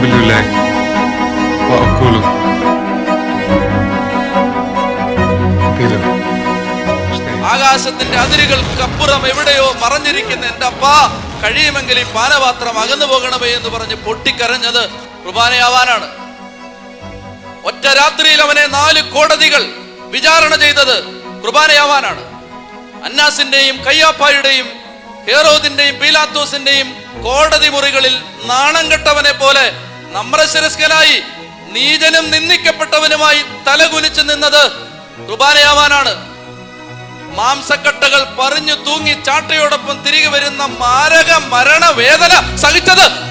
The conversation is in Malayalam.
Pilo Stay ആകാശത്തിന്റെ അതിരുകൾക്കപ്പുറം എവിടെയോ പറഞ്ഞിരിക്കുന്ന എന്റെ അപ്പ കഴിയുമെങ്കിൽ ഈ പാനപാത്രം അകന്നു പോകണമേ എന്ന് പറഞ്ഞ് പൊട്ടിക്കരഞ്ഞത് കുർബാനയാവാനാണ്. ഒറ്റ രാത്രിയിൽ അവനെ നാല് കോടതികൾ വിചാരണ ചെയ്തത് കുർബാനയാവാനാണ്. അന്നാസിന്റെയും കയ്യാപ്പായുടെയും ഹേറോദിന്റെയും പീലാത്തോസിന്റെയും കോടതി മുറികളിൽ നാണം കെട്ടവനെ പോലെ നമ്രശിരസ്കനായി നീചനും നിന്ദിക്കപ്പെട്ടവനുമായി തലകുലിച്ചു നിന്നത് കുർബാനയാവാനാണ്. മാംസക്കട്ടകൾ പറഞ്ഞു തൂങ്ങി ചാട്ടയോടൊപ്പം തിരികെ വരുന്ന മാരക മരണവേദന സഹിച്ചത് കുർബാനയാവാനാണ്